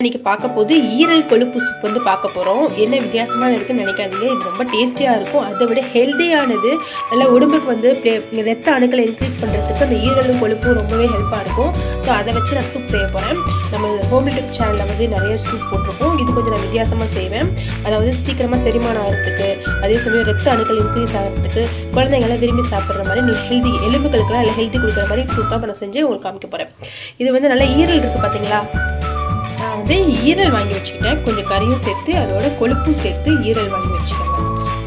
இன்னைக்கு பார்க்க போது ஈரல் கொழுப்பு சூப் வந்து பார்க்க போகிறோம் என்ன வித்தியாசமாக இருக்குன்னு நினைக்காதீங்க. இது ரொம்ப டேஸ்டியாக இருக்கும். அதை விட ஹெல்த்தியானது நல்லா உடம்புக்கு வந்து ப்ளே- ரத்த அணுக்களை இன்க்ரீஸ் பண்ணுறதுக்கு அந்த ஈரலும் கொழுப்பும் ரொம்பவே ஹெல்ப்பாக இருக்கும். ஸோ அதை வச்சு நான் சூப் செய்ய போகிறேன் நம்ம ஹோம் யூடியூப் சேனலில் வந்து நிறைய சூப் போட்டிருக்கோம். இது கொஞ்சம் நான் வித்தியாசமாக செய்வேன். அதாவது சீக்கிரமாக செரிமானம் ஆகிறதுக்கு அதே சமயம் ரத்த அணுக்கள் இன்க்ரீஸ் ஆகிறதுக்கு குழந்தைங்களாம் விரும்பி சாப்பிட்ற மாதிரி நல்ல ஹெல்தி எலும்புகளுக்குலாம் நல்ல ஹெல்த்தி கொடுக்குற மாதிரி சூப்பாக நான் செஞ்சு உங்களுக்கு காமிக்க போகிறேன் இது வந்து நல்லா ஈரல் இருக்குது பார்த்தீங்களா அது வந்து ஈரல் வாங்கி வச்சுக்கிட்டேன். கொஞ்சம் கறியும் சேர்த்து அதோட கொழுப்பும் சேர்த்து ஈரல் வாங்கி வச்சுக்கோங்க.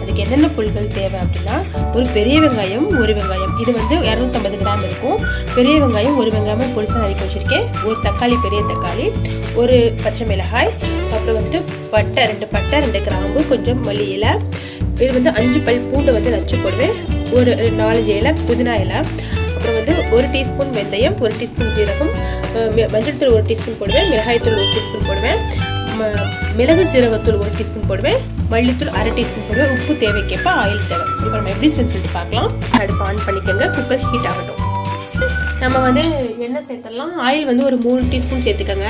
அதுக்கு என்னென்ன பொருட்கள் தேவை அப்படின்னா ஒரு பெரிய வெங்காயம் ஒரு வெங்காயம். இது வந்து இரநூத்தம்பது கிராம் இருக்கும். பெரிய வெங்காயம் ஒரு வெங்காயம் பொடிசாக நறுக்கி வச்சுருக்கேன். ஒரு தக்காளி பெரிய தக்காளி ஒரு பச்சை மிளகாய் அப்புறம் வந்துட்டு பட்டை ரெண்டு பட்டை ரெண்டு கிராம்பு கொஞ்சம் மல்லி இலை. இது வந்து அஞ்சு பல் பூண்டு வந்து நச்சு போடுவேன். ஒரு நாலஞ்சு இலை புதினா இலை. அப்புறம் வந்து ஒரு டீஸ்பூன் வெந்தயம் ஒரு டீஸ்பூன் சீரகம் அஹ் மஞ்சள் தூள் ஒரு டீஸ்பூன் போடுவேன் மிளகாய்த்தூள் ஒரு டீஸ்பூன் போடுவேன் ம- மிளகு சீரகத்தூள் ஒரு டீஸ்பூன் போடுவேன் மல்லித்தூள் அரை டீஸ்பூன் போடுவேன் உப்பு தேவைக்கேற்ப ஆயில் தேவை. இப்போ நம்ம எப்படி செஞ்சு பார்க்கலாம். அடுப்பு ஆன் பண்ணிக்கோங்க குக்கர் ஹீட் ஆகட்டும். நம்ம வந்து எண்ணெய் சேர்த்துடலாம். ஆயில் வந்து ஒரு மூணு டீஸ்பூன் சேர்த்துக்கோங்க.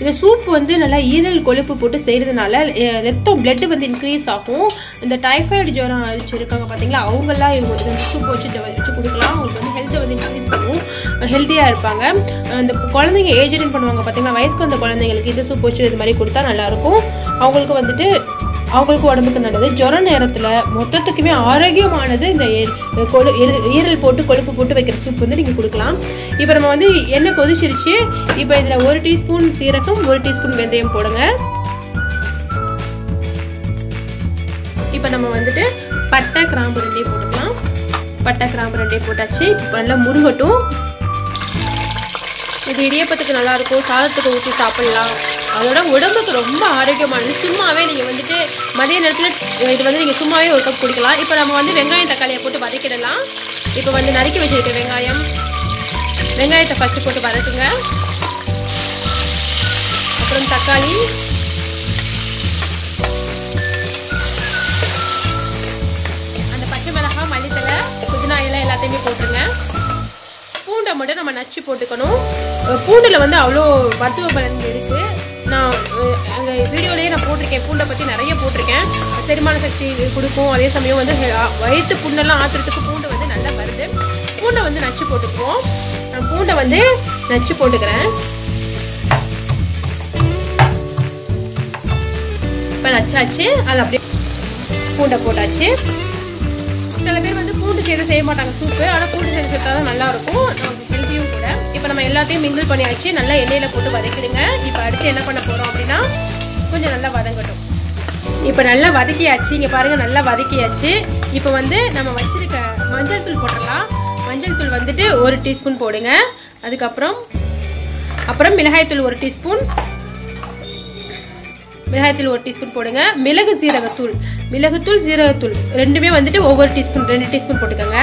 இந்த சூப் வந்து நல்லா ஈரல் கொழுப்பு போட்டு செய்கிறதுனால ரத்தம் பிளட்டு வந்து இன்க்ரீஸ் ஆகும். இந்த டைஃபாய்டு ஜுரம் வச்சுருக்காங்க பார்த்தீங்களா அவங்கெல்லாம் இவங்க வந்து சூப் வச்சு வச்சு கொடுக்கலாம். அவங்களுக்கு வந்து ஹெல்த்தை வந்து இன்க்ரீஸ் பண்ணும். ஹெல்த்தியாக இருப்பாங்க. இந்த குழந்தைங்க ஏஜ் அட்டன் பண்ணுவாங்க பார்த்தீங்களா வயசுக்கு வந்த குழந்தைங்களுக்கு இந்த சூப் வச்சு இது மாதிரி கொடுத்தா நல்லாயிருக்கும். அவங்களுக்கு வந்துட்டு அவங்களுக்கு உடம்புக்கு நல்லது. ஜுர நேரத்தில் மொத்தத்துக்குமே ஆரோக்கியமானது இந்த கொழு ஈரல் போட்டு கொழுப்பு போட்டு வைக்கிற சூப் வந்து நீங்கள் கொடுக்கலாம். இப்போ நம்ம வந்து எண்ணெய் கொதிச்சிருச்சு. இப்போ இதில் ஒரு டீஸ்பூன் சீரகம் ஒரு டீஸ்பூன் வெந்தயம் போடுங்க. இப்போ நம்ம வந்துட்டு பட்டை கிராம்பு ரெண்டையும் போட்டுக்கலாம். பட்டை கிராம்பு ரெண்டையும் போட்டாச்சு. இப்போ நல்லா முருகட்டும். இது இடியப்பத்துக்கு நல்லாயிருக்கும் சாதத்துக்கு ஊற்றி சாப்பிட்லாம். அதோட உடம்புக்கு ரொம்ப ஆரோக்கியமானது சும்மாவே நீங்கள் வந்துட்டு மதிய நேரத்தில் இது வந்து நீங்கள் சும்மாவே ஒரு கப் குடிக்கலாம். இப்போ நம்ம வந்து வெங்காயம் தக்காளியை போட்டு வதக்கிடலாம். இப்போ வந்து நறுக்கி வச்சிருக்க வெங்காயம். வெங்காயத்தை ஃபஸ்ட்டு போட்டு வதக்குங்க. அப்புறம் தக்காளி. அந்த பச்சை மிளகாய் மல்லித்தலை புதினா இலை எல்லாத்தையுமே போட்டுருங்க. பூண்டை மட்டும் நம்ம நச்சு போட்டுக்கணும். பூண்டில் வந்து அவ்வளோ மருத்துவ பலன் இருக்குது நான் அங்கே வீடியோலேயே நான் போட்டிருக்கேன். பூண்டை பற்றி நிறைய போட்டிருக்கேன். செரிமான சக்தி கொடுக்கும். அதே சமயம் வந்து வயிற்று புண்ணெல்லாம் ஆத்துறதுக்கு பூண்டு வந்து நல்லா வருது பூண்டை வந்து நச்சு போட்டுக்குவோம். நான் பூண்டை வந்து நச்சு போட்டுக்கிறேன். இப்போ நச்சாச்சு. அது அப்படியே பூண்டை போட்டாச்சு. சில பேர் வந்து பூண்டு சேர்த்து செய்ய மாட்டாங்க. சூப்பு. ஆனால் பூண்டு சேர்த்து சேர்த்தா தான் நல்லாயிருக்கும். ஹெல்த்தியும் கூட. இப்போ நம்ம எல்லாத்தையும் மிங்கிள் பண்ணியாச்சு. நல்லா எண்ணெயில் போட்டு வதக்கிடுங்க. இப்போ அடுத்து என்ன பண்ண போகிறோம் அப்படின்னா கொஞ்சம் நல்லா வதங்கட்டும். இப்போ நல்லா வதக்கியாச்சு. இங்கே பாருங்கள் நல்லா வதக்கியாச்சு. இப்போ வந்து நம்ம வச்சுருக்க மஞ்சள் தூள் போட்டுடலாம். மஞ்சள் தூள் வந்துட்டு ஒரு டீஸ்பூன் போடுங்க. அதுக்கப்புறம் அப்புறம் மிளகாய்த்தூள் ஒரு டீஸ்பூன். மிளகாய்த்தூள் ஒரு டீஸ்பூன் போடுங்க. மிளகு சீரகத்தூள். மிளகுத்தூள் சீரகத்தூள். ரெண்டுமே வந்துட்டு ஒவ்வொரு டீஸ்பூன் ரெண்டு டீஸ்பூன் போட்டுக்கோங்க.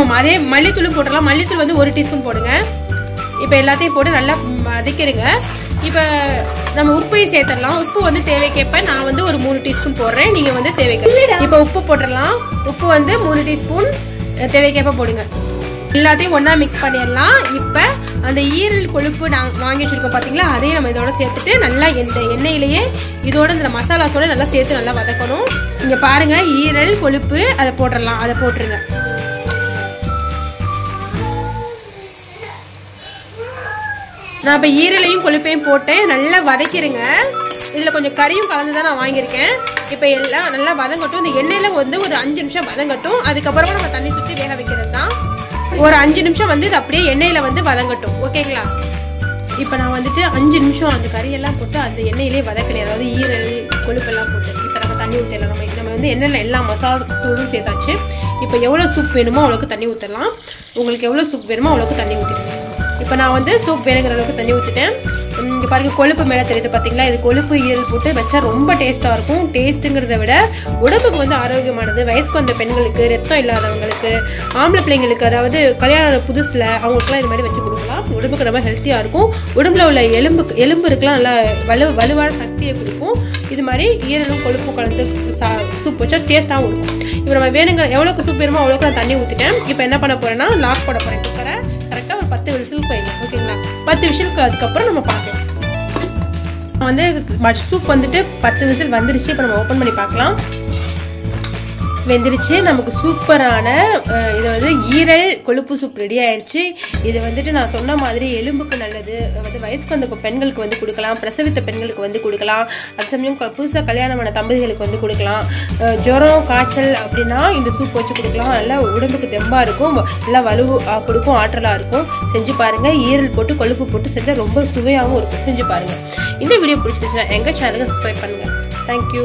நம்ம அதே மல்லித்தூளும் போட்டுடலாம். மல்லித்தூள் வந்து ஒரு டீஸ்பூன் போடுங்க. இப்போ எல்லாத்தையும் போட்டு நல்லா வதக்கிடுங்க. இப்போ நம்ம உப்பையும் சேர்த்துடலாம். உப்பு வந்து தேவைக்கேற்ப நான் வந்து ஒரு மூணு டீஸ்பூன் போடுறேன். நீங்கள் வந்து தேவைக்கு இப்போ உப்பு போட்டுடலாம். உப்பு வந்து மூணு டீஸ்பூன் தேவைக்கேற்ப போடுங்க. எல்லாத்தையும் ஒன்றா மிக்ஸ் பண்ணிடலாம். இப்போ அந்த ஈரல் கொழுப்பு நான் வாங்கி வச்சிருக்கோம் பார்த்தீங்களா அதையும் நம்ம இதோட சேர்த்துட்டு நல்லா இந்த எண்ணெயிலேயே இதோட இந்த மசாலாஸோட நல்லா சேர்த்து நல்லா வதக்கணும். இங்கே பாருங்க ஈரல் கொழுப்பு அதை போட்டுடலாம். அதை போட்டுருங்க. நான் இப்போ ஈரலையும் கொழுப்பையும் போட்டேன். நல்லா வதக்கிடுங்க இதில் கொஞ்சம் கறியும் கலந்து தான் நான் வாங்கியிருக்கேன். இப்போ எல்லாம் நல்லா வதங்கட்டும். இந்த எண்ணெயில் வந்து ஒரு அஞ்சு நிமிஷம் வதங்கட்டும். அதுக்கப்புறமா நம்ம தண்ணி சுற்றி வேக வைக்கிறது தான் ஒரு அஞ்சு நிமிஷம் வந்து இது அப்படியே எண்ணெயில் வந்து வதங்கட்டும். ஓகேங்களா? இப்போ நான் வந்துட்டு அஞ்சு நிமிஷம் அந்த கறியெல்லாம் போட்டு அந்த எண்ணெயிலே வதக்கினேன். அதாவது ஈரல் கொழுப்பெல்லாம் போட்டு. இப்போ நம்ம தண்ணி ஊற்றிடலாம் நம்ம நம்ம வந்து எண்ணெயில் எல்லா மசாலா தூளும் சேர்த்தாச்சு. இப்போ எவ்வளோ சூப் வேணுமோ அவ்வளோக்கு தண்ணி ஊற்றலாம் உங்களுக்கு எவ்வளோ சூப் வேணுமோ அவ்வளோக்கு தண்ணி ஊற்றிடலாம் இப்போ நான் வந்து சூப் வேணுங்கிற அளவுக்கு தண்ணி ஊற்றிட்டேன் இங்கே பாருங்கள் கொழுப்பு மேலே தெரியுது பார்த்தீங்களா இது கொழுப்பு ஈரல் போட்டு வச்சா ரொம்ப டேஸ்ட்டாக இருக்கும். டேஸ்ட்டுங்கிறத விட உடம்புக்கு வந்து ஆரோக்கியமானது. வயசுக்கு வந்த பெண்களுக்கு ரத்தம் இல்லாதவங்களுக்கு ஆம்பளை பிள்ளைங்களுக்கு அதாவது கல்யாணம் புதுசில் அவங்களுக்குலாம் இது மாதிரி வச்சு கொடுக்கலாம். உடம்புக்கு ரொம்ப ஹெல்த்தியாக இருக்கும். உடம்புல உள்ள எலும்பு எலும்பு இருக்கலாம் நல்லா வலு வலுவான சக்தியை கொடுக்கும். இது மாதிரி ஈரலும் கொழுப்பு கலந்து சா சூப் வச்சா டேஸ்ட்டாகவும் இருக்கும். இப்போ நம்ம வேணுங்க எவ்வளோக்கு சூப் வேணுமோ அவ்வளோக்கு நான் தண்ணி ஊற்றிட்டேன் இப்போ என்ன பண்ண போகிறேன்னா லாக் போட போகிறேன் குக்கரை கரெக்டாக பத்து விசில் போயிடலாம் ஓகேங்களா? பத்து விசிலுக்கு அதுக்கப்புறம் நம்ம பார்க்கலாம். வந்து சூப் வந்துட்டு பத்து விசில் வந்துருச்சு இப்போ நம்ம ஓப்பன் பண்ணி பார்க்கலாம். வெந்துருச்சு. நமக்கு சூப்பரான இது வந்து ஈரல் கொழுப்பு சூப் ரெடி ஆயிடுச்சு இது வந்துட்டு நான் சொன்ன மாதிரி எலும்புக்கு நல்லது. வந்து வயசுக்கு வந்த பெண்களுக்கு வந்து கொடுக்கலாம். பிரசவித்த பெண்களுக்கு வந்து கொடுக்கலாம். அது சமயம் புதுசாக கல்யாணமான தம்பதிகளுக்கு வந்து கொடுக்கலாம். ஜுரம் காய்ச்சல் அப்படின்னா இந்த சூப் வச்சு கொடுக்கலாம். நல்லா உடம்புக்கு தெம்பாக இருக்கும். நல்லா வலு கொடுக்கும். ஆற்றலாக இருக்கும். செஞ்சு பாருங்கள் ஈரல் போட்டு கொழுப்பு போட்டு செஞ்சால் ரொம்ப சுவையாகவும் இருக்கும். செஞ்சு பாருங்கள் இந்த வீடியோ பிடிச்சிருச்சுன்னா எங்கள் சேனலுக்கு சப்ஸ்கிரைப் பண்ணுங்கள் தேங்க்யூ